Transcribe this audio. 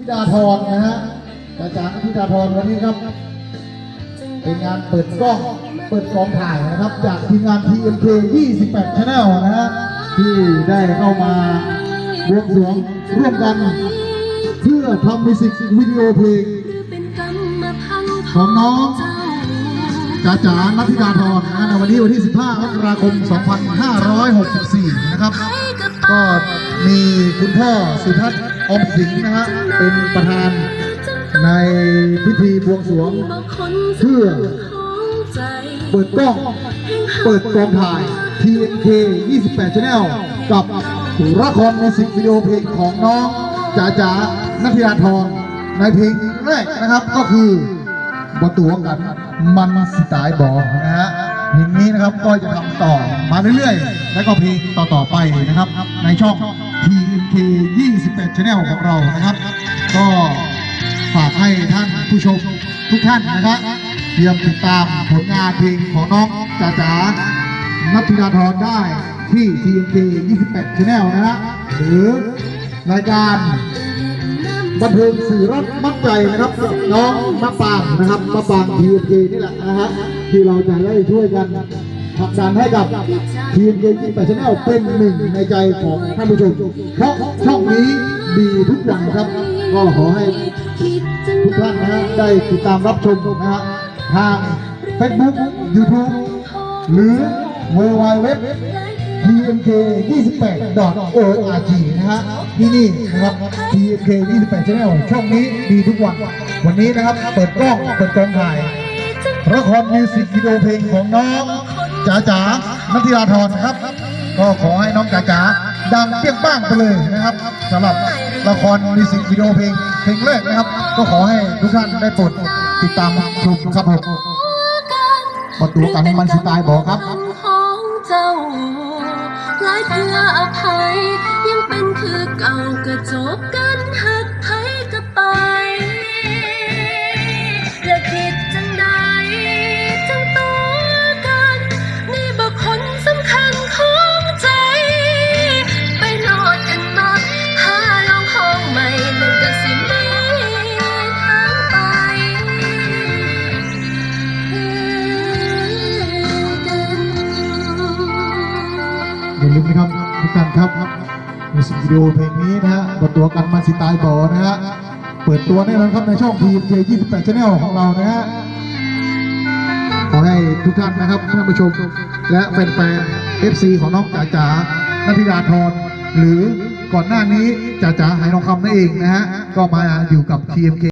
พิดาธรนะฮะอาจารย์พิดาธรวันนี้ครับ เป็นงานเปิดกล้อง เปิดกองถ่ายนะครับ จากทีมงาน TMK 28 Channel นะฮะ ที่ได้เข้ามาบวงสรวงร่วมกัน เพื่อทำมิวสิกวิดีโอเพลงของน้อง จ๋าจ๋านัทธิดาธรนะฮะในวันนี้วันที่ 15มกราคม 2564 นะครับ ก็มีคุณพ่อสุทัศน์อมสิงห์นะฮะเป็นประธานในพิธีบวงสรวงเพื่อเปิดกล้องเปิดกองถ่าย TNK 28 Channel กับละครมิวสิกวิดีโอเพลงของน้องจ๋าจ๋านัทธิดาธรในเพลงแรกนะครับก็คือ บตัวกันมันสไตล์บอนะฮะเพลงนี้นะครับก็จะทำต่อมาเรื่อยๆ แล้วก็เพลงต่อๆไปนะครับ ในช่อง TNK 28 Channel ของเรานะครับ ก็ฝากให้ท่านผู้ชมทุกท่านนะครับเตรียมติดตามผลงานเพลงของน้องจ๋าจ๋านัทธิดาธรได้ที่ TNK 28 Channel นะฮะหรือรายการ บันเทิงสื่อรัฐมัดใจนะครับกับน้องมะปางนะครับมะปางทีเอ็นี่แหละนะฮะที่เราจะได้ช่วยกันผลักดันให้กับทีเอ็นเยี่แปชแนลเป็นหนึ่งในใจของท่านผู้ชมเพราะช่องนี้ดีทุกวันครับ ก็ขอให้ทุกท่านนะฮะได้ติดตามรับชมนะฮะทาง Facebook YouTube หรือ w w w tmk 28 org นะฮะที่นี่นะครับ tmk 28 channel ช่องนี้ดีทุกวัน วันนี้นะครับเปิดกล้องเปิดกองถ่ายละครมิวสิกวิดีโอเพลงของน้องจ๋าจ๋านัทธิราธรนะครับ ก็ขอให้น้องจ๋าจ๋าดังเปรี้ยงป้างไปเลยนะครับสำหรับละครมิวสิกวิดีโอเพลงเพลงแรกนะครับ ก็ขอให้ทุกท่านได้โปรดติดตามชมครับผมประตูกันมันสิตายบอกครับของเจ้าหลายเพื่ออภัย ยังเป็นคือเก่ากระจบกันหัก อย่าลืมนะครับทุกท่านครับมิวสิกวิดีโอเพลงนี้นะฮะบทตัวกันมาสิตายบ่อนะฮะเปิดตัวแน่นอนครับในช่อง PMK 28 Channel ของเรานะฮะขอให้ทุกท่านนะครับท่านผู้ชม และแฟนๆ FC ของน้องจ๋าจ๋านัทธิดาธรหรือก่อนหน้านี้จ๋าจ๋าหายทองคำนั่นเองนะฮะก็มาอยู่กับ TMK